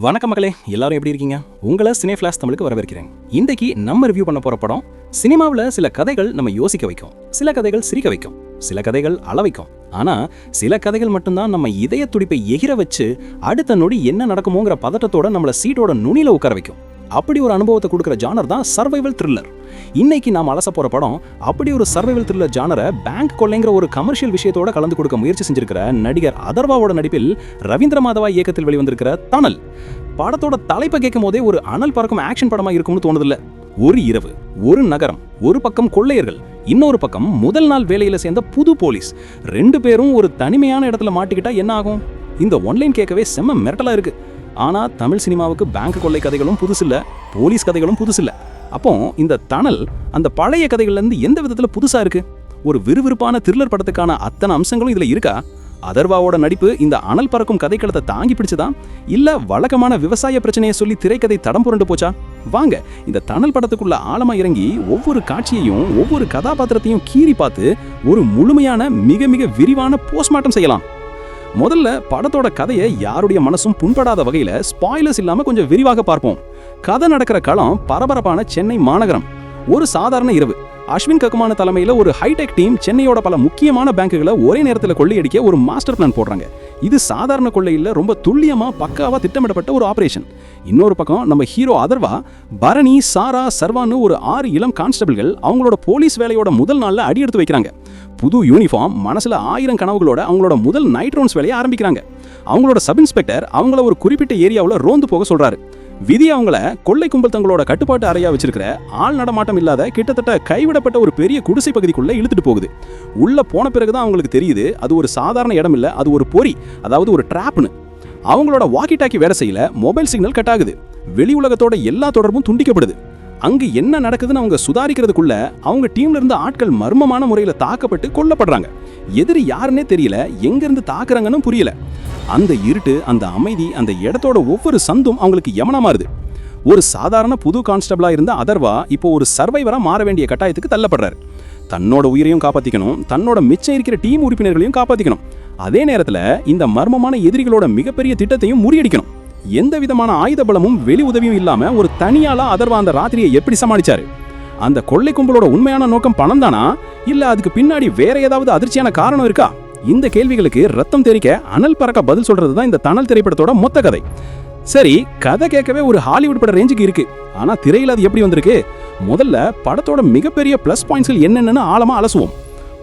வணக்கம் மக்களே எல்லாரும் எப்படி இருக்கீங்க? உங்களை சினே ஃபிளாஷ் தமிழுக்கு வரவேற்கிறேன். இன்றைக்கு நம்ம ரிவ்யூ பண்ண போற படம் சினிமாவில் சில கதைகள் நம்ம யோசிக்க வைக்கும். சில கதைகள் சிரிக்க வைக்கும். சில கதைகள் அள வைக்கும். ஆனா சில கதைகள் மட்டும்தான் நம்ம இதய துடிப்பை எகிர வச்சு அடுத்த நொடி என்ன நடக்குமோங்கிற பதட்டத்தோட நம்மள சீட்டோட நுனியில் உட்கார வைக்கும். அப்படி ஒரு அனுபவத்தை கொடுக்குற ஜானர் தான் சர்வைவல் த்ரில்லர் இன்னைக்கு நாம் அலச போகிற படம் அப்படி ஒரு சர்வைவல் த்ரில்லர் ஜானரை பேங்க் கொள்ளைங்கிற ஒரு கமர்ஷியல் விஷயத்தோட கலந்து கொடுக்க முயற்சி செஞ்சிருக்கிற நடிகர் அதர்வாவோட நடிப்பில் ரவீந்திர மாதவா இயக்கத்தில் வெளிவந்திருக்கிற தனல் படத்தோட தலைப்பை கேட்கும் போதே ஒரு அனல் பறக்கும் ஆக்ஷன் படமா இருக்கும்னு தோணுதில்ல. ஒரு இரவு ஒரு நகரம் ஒரு பக்கம் கொள்ளையர்கள் இன்னொரு பக்கம் முதல் நாள் வேலையில் சேர்ந்த புது போலீஸ். ரெண்டு பேரும் ஒரு தனிமையான இடத்துல மாட்டிக்கிட்டா என்ன ஆகும்? இந்த ஒன்லைன் கேட்கவே செம்ம மிரட்டலாக இருக்கு. ஆனா தமிழ் சினிமாவுக்கு பேங்க் கொள்ளை கதைகளும் புதுசில்ல போலீஸ் கதைகளும் புதுசில்ல. அப்போ இந்த தணல் அந்த பழைய கதைகள்ல இருந்து எந்த விதத்தில் புதுசா இருக்கு? ஒரு விறுவிறுப்பான த்ரில்லர் படத்துக்கான அத்தனை அம்சங்களும் இதுல இருக்கா? அதர்வாவோட நடிப்பு இந்த அனல் பறக்கும் கதைக்களத்தை தாங்கி பிடிச்சதா? இல்ல வழக்கமான விவசாய பிரச்சனையை சொல்லி திரைக்கதை தடம் புரண்டு போச்சா? வாங்க இந்த தணல் படத்துக்குள்ள ஆழமா இறங்கி ஒவ்வொரு காட்சியையும் ஒவ்வொரு கதாபாத்திரத்தையும் கீறி பார்த்து ஒரு முழுமையான மிக மிக விரிவான போஸ்ட்மார்ட்டம் செய்யலாம். முதல்ல படத்தோட கதையை யாருடைய மனசும் புண்படாத வகையில ஸ்பாய்லர்ஸ் இல்லாம கொஞ்சம் விரிவாக பார்ப்போம். கதை நடக்கிற களம் பரபரப்பான சென்னை மாநகரம். ஒரு சாதாரண இரவு. அஸ்வின் கக்குமான தலைமையில ஒரு ஹைடெக் டீம் சென்னையோட பல முக்கியமான பேங்குகளை ஒரே நேரத்தில் கொள்ளையடிக்க ஒரு மாஸ்டர் பிளான் போடுறாங்க. இது சாதாரண கொள்ளையில் ரொம்ப துல்லியமா பக்காவாக திட்டமிடப்பட்ட ஒரு ஆபரேஷன் இன்னொரு பக்கம் நம்ம ஹீரோ அதர்வா பரணி சாரா சர்வான்னு ஒரு ஆறு இளம் கான்ஸ்டபிள்கள் அவங்களோட போலீஸ் வேலையோட முதல் நாளில் அடி எடுத்து வைக்கிறாங்க. புது யூனிஃபார்ம் மனசில் ஆயிரம் கனவுகளோட அவங்களோட முதல் நைட் ரவுண்ட்ஸ் வேலையை ஆரம்பிக்கிறாங்க. அவங்களோட சப் இன்ஸ்பெக்டர் அவங்கள ஒரு குறிப்பிட்ட ஏரியாவில் ரோந்து போக சொல்கிறாரு விதி அவங்கள கொள்ளை கும்பல் தங்களோட கட்டுப்பாட்டு அறையா வச்சிருக்கிற ஆள் நடமாட்டம் இல்லாத கிட்டத்தட்ட கைவிடப்பட்ட ஒரு பெரிய குடிசை பகுதிக்குள்ளே இழுத்துட்டு போகுது. உள்ளே போன பிறகு தான் அவங்களுக்கு தெரியுது அது ஒரு சாதாரண இடம் இல்லை அது ஒரு பொறி அதாவது ஒரு ட்ராப்னு அவங்களோட வாக்கி டாக்கி வேலை செய்யல மொபைல் சிக்னல் கட் ஆகுது. வெளி உலகத்தோட எல்லா தொடர்பும் துண்டிக்கப்படுது. அங்கு என்ன நடக்குதுன்னு அவங்க சுதாரிக்கிறதுக்குள்ள அவங்க டீம்ல இருந்து ஆட்கள் மர்மமான முறையில் தாக்கப்பட்டு கொல்லப்படுறாங்க. எதிரி யாருன்னே தெரியல எங்கேருந்து தாக்குறாங்கன்னு புரியல. அந்த இருட்டு அந்த அமைதி அந்த இடத்தோட ஒவ்வொரு சந்தும் அவங்களுக்கு யமனா மாறுது. ஒரு சாதாரண புது கான்ஸ்டபிளா இருந்த அதர்வா இப்போ ஒரு சர்வைவரா மாற வேண்டிய கட்டாயத்துக்கு தள்ளப்படுறாரு. தன்னோட உயிரையும் காப்பாத்திக்கணும் தன்னோட மிச்சம் இருக்கிற டீம் உறுப்பினர்களையும் காப்பாத்திக்கணும். அதே நேரத்துல இந்த மர்மமான எதிரிகளோட மிகப்பெரிய திட்டத்தையும் முறியடிக்கணும். எந்த விதமான ஆயுத பலமும் வெளி உதவியும் இல்லாம ஒரு தனியாளா அதர்வா அந்த ராத்திரியை எப்படி சமாளிச்சாரு? அந்த கொள்ளை கும்பலோட உண்மையான நோக்கம் பணம் தானா? இல்ல அதுக்கு பின்னாடி வேற ஏதாவது அதிர்ச்சியான காரணம் இருக்கா? இந்த கேள்விகளுக்கு ரத்தம் தெரிக்க அனல் பறக்க பதில் சொல்றது தான் இந்த தணல் திரைப்படத்தோட மொத்த கதை. சரி கதை கேட்கவே ஒரு ஹாலிவுட் பட ரேஞ்சுக்கு இருக்கு. ஆனா திரையில் அது எப்படி வந்திருக்கு? முதல்ல படத்தோட மிகப்பெரிய ப்ளஸ் பாயிண்ட்ஸ்கள் என்னென்னு ஆழமா அலசுவோம்.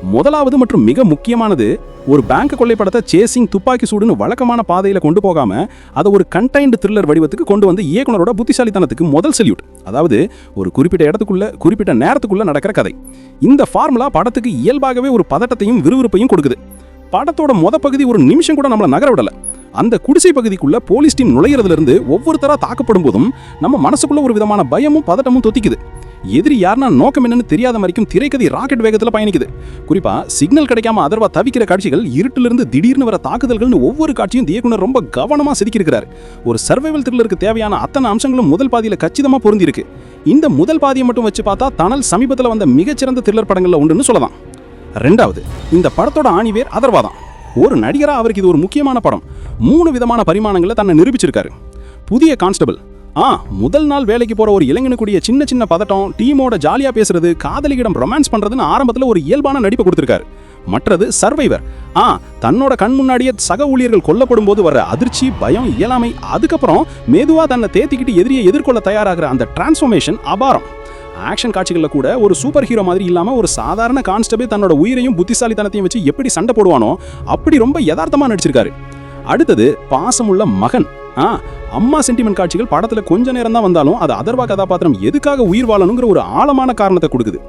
முதலாவது மற்றும் மிக முக்கியமானது ஒரு பேங்க் கொள்ளை படத்தை சேசிங் துப்பாக்கி சூடுன்னு வழக்கமான பாதையில் கொண்டு போகாம அதை ஒரு கண்டைன்டு த்ரில்லர் வடிவத்துக்கு கொண்டு வந்து இயக்குனரோட புத்திசாலித்தனத்துக்கு முதல் செல்யூட் அதாவது ஒரு குறிப்பிட்ட இடத்துக்குள்ள குறிப்பிட்ட நேரத்துக்குள்ள நடக்கிற கதை. இந்த ஃபார்முலா படத்துக்கு இயல்பாகவே ஒரு பதட்டத்தையும் விறுவிறுப்பையும் கொடுக்குது. படத்தோட மொத பகுதி ஒரு நிமிஷம் கூட நம்மளை நகர விடலை. அந்த குடிசை பகுதிக்குள்ள போலீஸ் டீம் நுழையிறதுலேருந்து ஒவ்வொருத்தராக தாக்கப்படும் போதும் நம்ம மனசுக்குள்ள ஒரு விதமான பயமும் பதட்டமும் தொத்திக்குது. எதிரி யாருன்னா நோக்கம் என்னன்னு தெரியாத வரைக்கும் திரைக்கதை ராக்கெட் வேகத்தில் பயணிக்குது. குறிப்பா சிக்னல் கிடைக்காம அதர்வா தவிக்கிற காட்சிகள் இருட்டிலிருந்து திடீர்னு வர தாக்குதல்கள்னு ஒவ்வொரு காட்சியும் இயக்குனர் ரொம்ப கவனமாக செதுக்கியிருக்கிறார். ஒரு சர்வைவல் த்ரில்லருக்கு தேவையான அத்தனை அம்சங்களும் முதல் பாதியில் கச்சிதமாக பொருந்திருக்கு இந்த முதல் பாதியை மட்டும் வச்சு பார்த்தா தனல் சமீபத்தில் வந்த மிகச்சிறந்த த்ரில்லர் படங்களில் உண்டுன்னு சொல்லலாம். ரெண்டாவது இந்த படத்தோட ஆணிவேர் அதர்வாதான். ஒரு நடிகராக அவருக்கு இது ஒரு முக்கியமான படம். மூணு விதமான பரிமாணங்களை தன்னை நிரூபிச்சிருக்காரு. புதிய கான்ஸ்டபிள் ஆ முதல் நாள் வேலைக்கு போற ஒரு இளைஞனுக்குரிய சின்ன சின்ன பதட்டம் டீமோட ஜாலியா பேசுறது காதலியிடம் ரொமான்ஸ் பண்றதுன்னு ஆரம்பத்துல ஒரு இயல்பான நடிப்பை கொடுத்திருக்காரு. மற்றது சர்வைவர் ஆ தன்னோட கண் முன்னாடியே சக ஊழியர்கள் கொல்லப்படும் போது வர அதிர்ச்சி பயம் இயலாமை அதுக்கப்புறம் மெதுவா தன்னை தேத்திக்கிட்டு எதிரியை எதிர்கொள்ள தயாராகிற அந்த டிரான்ஸ்ஃபர்மேஷன் அபாரம். ஆக்ஷன் காட்சிகளில் கூட ஒரு சூப்பர் ஹீரோ மாதிரி இல்லாமல் ஒரு சாதாரண கான்ஸ்டபிள் தன்னோட உயிரையும் புத்திசாலித்தனத்தையும் வச்சு எப்படி சண்டை போடுவானோ அப்படி ரொம்ப யதார்த்தமாக நடிச்சிருக்காரு. அடுத்தது பாசமுள்ள மகன். ஆ அம்மா சென்டிமெண்ட் காட்சிகள் படத்தில் கொஞ்ச நேரம் தான் வந்தாலும் அது அதர்வா கதாபாத்திரம் எதுக்காக உயிர் வாழணுங்கிற ஒரு ஆழமான காரணத்தை கொடுக்குது.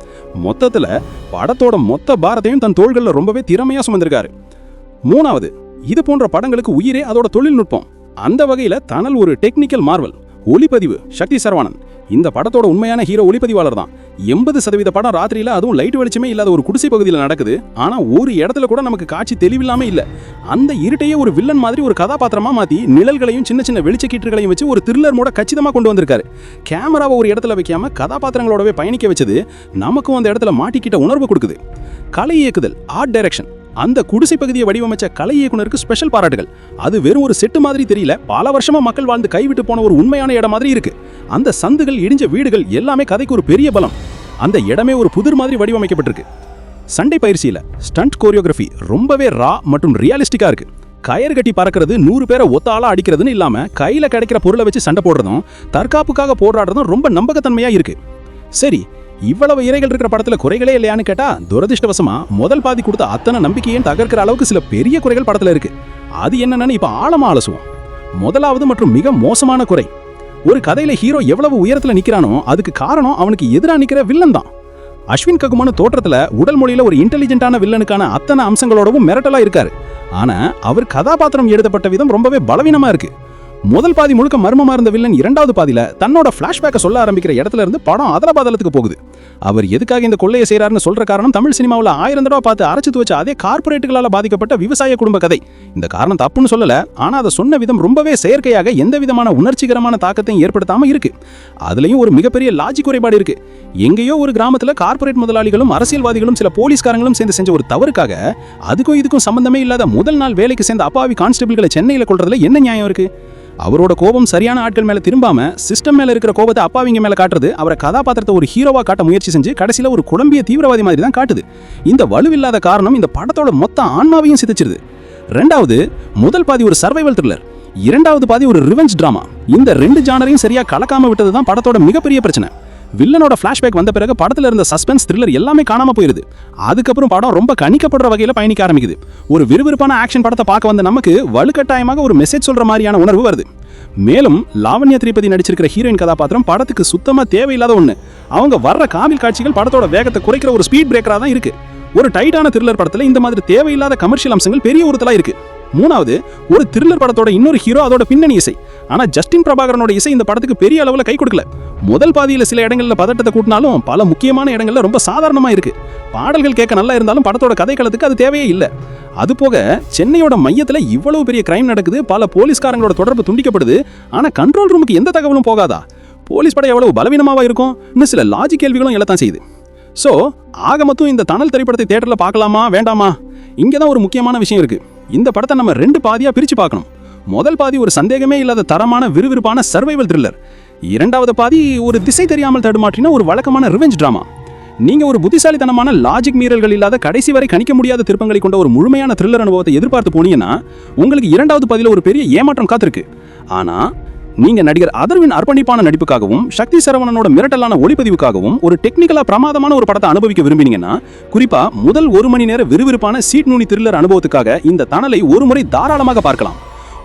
மொத்தத்தில் படத்தோட மொத்த பாரத்தையும் தன் தோள்களில் ரொம்பவே திறமையாக சுமந்திருக்காரு. மூணாவது இது போன்ற படங்களுக்கு உயிரே அதோட தொழில்நுட்பம். அந்த வகையில் தனல் ஒரு டெக்னிக்கல் மார்வல் ஒளிப்பதிவு சக்தி சரவணன். இந்த படத்தோட உண்மையான ஹீரோ ஒளிப்பதிவாளர் தான். எண்பது சதவீத படம் ராத்திரியில அதுவும் லைட் வெளிச்சமே இல்லாத ஒரு குடிசை பகுதியில் நடக்குது. ஆனா ஒரு இடத்துல கூட நமக்கு காட்சி தெளிவில்லாம இல்ல. அந்த இருட்டையே ஒரு வில்லன் மாதிரி ஒரு கதாபாத்திரமா மாத்தி நிழல்களையும் சின்ன சின்ன வெளிச்சக்கீற்றுகளையும் வச்சு ஒரு த்ரில்லர் மூட கச்சிதமா கொண்டு வந்திருக்காரு. கேமராவை ஒரு இடத்துல வைக்காம கதாபாத்திரங்களோடவே பயணிக்க வச்சது நமக்கும் அந்த இடத்துல மாட்டிக்கிட்ட உணர்வு கொடுக்குது. கலை இயக்குதல் ஆர்ட் டைரக்ஷன் அந்த குடிசை பகுதியை வடிவமைச்ச கலை இயக்குனருக்கு ஸ்பெஷல் பாராட்டுகள். அது வெறும் ஒரு செட்டு மாதிரி தெரியல. பல வருஷமா மக்கள் வாழ்ந்து கைவிட்டு போன ஒரு உண்மையான இடம் மாதிரி இருக்கு. அந்த சந்துகள் இடிஞ்ச வீடுகள் எல்லாமே கதைக்கு ஒரு பெரிய பலம். அந்த இடமே ஒரு புதிர் மாதிரி வடிவமைக்கப்பட்டிருக்கு. சண்டை பயிற்சியில் ஸ்டண்ட் கோரியோகிராஃபி ரொம்பவே ரா மற்றும் ரியாலிஸ்டிக்காக இருக்கு. கயறு கட்டி பறக்கிறது நூறு பேரை ஒத்த அடிக்கிறதுன்னு இல்லாமல் கையில் கிடைக்கிற பொருளை வச்சு சண்டை போடுறதும் தற்காப்புக்காக போராடுறதும் ரொம்ப நம்பகத்தன்மையாக இருக்கு. சரி இவ்வளவு இறைகள் இருக்கிற படத்துல குறைகளே இல்லையான்னு கேட்டா துரதிருஷ்டவசமா முதல் பாதி கொடுத்த அத்தனை நம்பிக்கையும் தகர்க்கிற அளவுக்கு சில பெரிய குறைகள் படத்துல இருக்கு. அது என்னன்னு இப்ப ஆழமா அலசுவோம் முதலாவது மற்றும் மிக மோசமான குறை. ஒரு கதையில ஹீரோ எவ்வளவு உயரத்துல நிக்கிறானோ அதுக்கு காரணம் அவனுக்கு எதிராக நிக்கிற வில்லன் தான். அஸ்வின் ககுமான தோற்றத்துல உடல் மொழியில ஒரு இன்டெலிஜென்ட்டான வில்லனுக்கான அத்தனை அம்சங்களோடவும் மிரட்டலா இருக்காரு. ஆனா அவர் கதாபாத்திரம் எழுதப்பட்ட விதம் ரொம்பவே பலவீனமா இருக்கு. முதல் பாதி முழுக்க மர்மமா இருந்த வில்லன் இரண்டாவது பாதியில தன்னோட பிளாஷ்பேக்கை சொல்ல ஆரம்பிக்கிற இடத்துல இருந்து படம் அதலபாதலத்துக்கு போகுது. அவர் எதுக்காக இந்த கொள்ளையை செய்யறாருன்னு சொல்ற காரணம் தமிழ் சினிமாவில் ஆயிரம் தடவை பார்த்து அரைச்சு துவச்ச அதே கார்பரேட்டுகளால் பாதிக்கப்பட்ட விவசாய குடும்ப கதை. இந்த காரணம் தப்புன்னு சொல்லல ஆனா அதை சொன்ன விதம் ரொம்பவே செயற்கையாக எந்த விதமான உணர்ச்சிகரமான தாக்கத்தையும் ஏற்படுத்தாம இருக்கு. அதுலயும் ஒரு மிகப்பெரிய லாஜிக் குறைபாடு இருக்கு. எங்கேயோ ஒரு கிராமத்தில் கார்ப்பரேட் முதலாளிகளும் அரசியல்வாதிகளும் சில போலீஸ்காரங்களும் சேர்ந்து செஞ்ச ஒரு தவறுக்காக அதுக்கும் இதுக்கும் சம்பந்தமே இல்லாத முதல் நாள் வேலைக்கு சேர்ந்த அப்பாவி கான்ஸ்டபிள்களை சென்னையில் கொள்றதுல என்ன நியாயம் இருக்கு? அவரோட கோபம் சரியான ஆட்கள் மேல திரும்பாம சிஸ்டம் மேல இருக்கிற கோபத்தை அப்பாவிங்க மேல காட்டுறது அவரை கதாபாத்திரத்தை ஒரு ஹீரோவா காட்ட முயற்சி செஞ்சு கடைசியில ஒரு குழம்பிய தீவிரவாதி மாதிரி தான் காட்டுது. இந்த வலுவில்லாத காரணம் இந்த படத்தோட மொத்த ஆன்மாவையும் சிதைச்சிருது. ரெண்டாவது முதல் பாதி ஒரு சர்வைவல் த்ரில்லர் இரண்டாவது பாதி ஒரு ரிவெஞ்ச் டிராமா இந்த ரெண்டு ஜானரையும் சரியா கலக்காம விட்டது தான் படத்தோட மிகப்பெரிய பிரச்சனை. வில்லனோட ஃபிளாஷ்பேக் வந்த பிறகு படத்துல இருந்த சஸ்பென்ஸ் த்ரில்லர் எல்லாமே காணாமல் போயிருது. அதுக்கப்புறம் படம் ரொம்ப கணிக்கப்படுற வகையில் பயணிக்க ஆரம்பிக்குது. ஒரு விறுவிறுப்பான ஆக்ஷன் படத்தை பார்க்க வந்த நமக்கு வலுக்கட்டாயமாக ஒரு மெசேஜ் சொல்ற மாதிரியான உணர்வு வருது. மேலும் லாவண்யா திரிபதி நடிச்சிருக்கிற ஹீரோயின் கதாபாத்திரம் படத்துக்கு சுத்தமாக தேவையில்லாத ஒன்று அவங்க வர்ற காமில் காட்சிகள் படத்தோட வேகத்தை குறைக்கிற ஒரு ஸ்பீட் பிரேக்கராக தான் இருக்கு. ஒரு டைட்டான த்ரில்லர் படத்துல இந்த மாதிரி தேவையில்லாத கமர்ஷியல் அம்சங்கள் பெரிய உறுத்தலா இருக்கு. மூணாவது ஒரு த்ரில்லர் படத்தோட இன்னொரு ஹீரோ அதோட பின்னணி இசை. ஆனால் ஜஸ்டின் பிரபாகரனோட இசை இந்த படத்துக்கு பெரிய அளவில் கை கொடுக்கல. முதல் பாதியில் சில இடங்களில் பதட்டத்தை கூட்டினாலும் பல முக்கியமான இடங்களில் ரொம்ப சாதாரணமாக இருக்குது பாடல்கள் கேட்க நல்லா இருந்தாலும் படத்தோட கதைக்களத்துக்கு அது தேவையே இல்லை. அது போக சென்னையோட மையத்தில் இவ்வளவு பெரிய கிரைம் நடக்குது பல போலீஸ்காரங்களோட தொடர்பு துண்டிக்கப்படுது ஆனால் கண்ட்ரோல் ரூமுக்கு எந்த தகவலும் போகாதா? போலீஸ் படம் எவ்வளவு பலவீனமாக இருக்கும்? இன்னும் சில லாஜிக் கேள்விகளும் எழத்தான் செய்யுது. ஸோ ஆக மொத்தம் இந்த தணல் திரைப்படத்தை தேட்டரில் பார்க்கலாமா வேண்டாமா? இங்கே தான் ஒரு முக்கியமான விஷயம் இருக்குது இந்த படத்தை நம்ம ரெண்டு பாதியாக பிரித்து பார்க்கணும். முதல் பாதி ஒரு சந்தேகமே இல்லாத தரமான விறுவிறுப்பான சர்வைவல் த்ரில்லர் இரண்டாவது பாதி ஒரு திசை தெரியாமல் தடுமாற்றின ஒரு வழக்கமான ரிவெஞ்ச் ட்ராமா நீங்கள் ஒரு புத்திசாலித்தனமான லாஜிக் மீறல்கள் இல்லாத கடைசி வரை கணிக்க முடியாத திருப்பங்களை கொண்ட ஒரு முழுமையான த்ரில்லர் அனுபவத்தை எதிர்பார்த்து போனீங்கன்னா உங்களுக்கு இரண்டாவது பாதியில் ஒரு பெரிய ஏமாற்றம் காத்திருக்கு. ஆனால் நீங்க நடிகர் அதர்வின் அர்ப்பணிப்பான நடிப்புக்காகவும் சக்தி சரவணனோட மிரட்டலான ஒளிப்பதிவுக்காகவும் ஒரு டெக்னிக்கலா பிரமாதமான ஒரு படத்தை அனுபவிக்க விரும்பினீங்கன்னா குறிப்பா முதல் ஒரு மணி நேர விறுவிறுப்பான சீட் நூனி த்ரில்லர் அனுபவத்துக்காக இந்த தணலை ஒரு முறை தாராளமாக பார்க்கலாம்.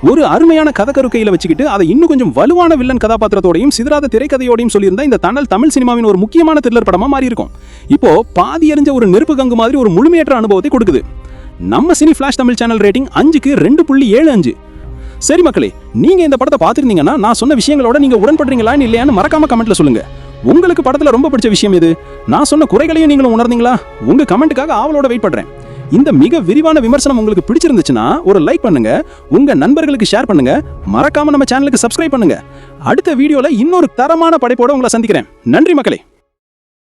ஒரு அருமையான கதக்கருக்கையில வச்சுக்கிட்டு அதை இன்னும் கொஞ்சம் வலுவான வில்லன் கதாபாத்திரத்தோடையும் சிதறாத திரைக்கதையோடையும் சொல்லியிருந்தா இந்த தணல் தமிழ் சினிமாவின் ஒரு முக்கியமான த்ரில்லர் படமா மாறி இருக்கும் இப்போ பாதி எறிஞ்ச ஒரு நெருப்பு கங்கு மாதிரி ஒரு முழுமையற்ற அனுபவத்தை கொடுக்குது. நம்ம cine flash Tamil channel rating அஞ்சுக்கு ரெண்டு புள்ளி ஏழு அஞ்சு. சரி மக்களே நீங்க இந்த படத்தை பார்த்துருந்தீங்கன்னா நான் சொன்ன விஷயங்களோட நீங்க உடன்படுறீங்களான்னு இல்லையான்னு மறக்காம கமெண்ட்ல சொல்லுங்க. உங்களுக்கு படத்துல ரொம்ப பிடிச்ச விஷயம் எது? நான் சொன்ன குறைகளையும் நீங்களும் உணர்ந்தீங்களா? உங்க கமெண்ட்டுக்காக ஆவலோட வெயிட் பண்றேன். இந்த மிக விரிவான விமர்சனம் உங்களுக்கு பிடிச்சிருந்துச்சுன்னா ஒரு லைக் பண்ணுங்க உங்க நண்பர்களுக்கு ஷேர் பண்ணுங்க மறக்காம நம்ம சேனலுக்கு சப்ஸ்கிரைப் பண்ணுங்க. அடுத்த வீடியோல இன்னொரு தரமான படைப்போட உங்களை சந்திக்கிறேன். நன்றி மக்களே.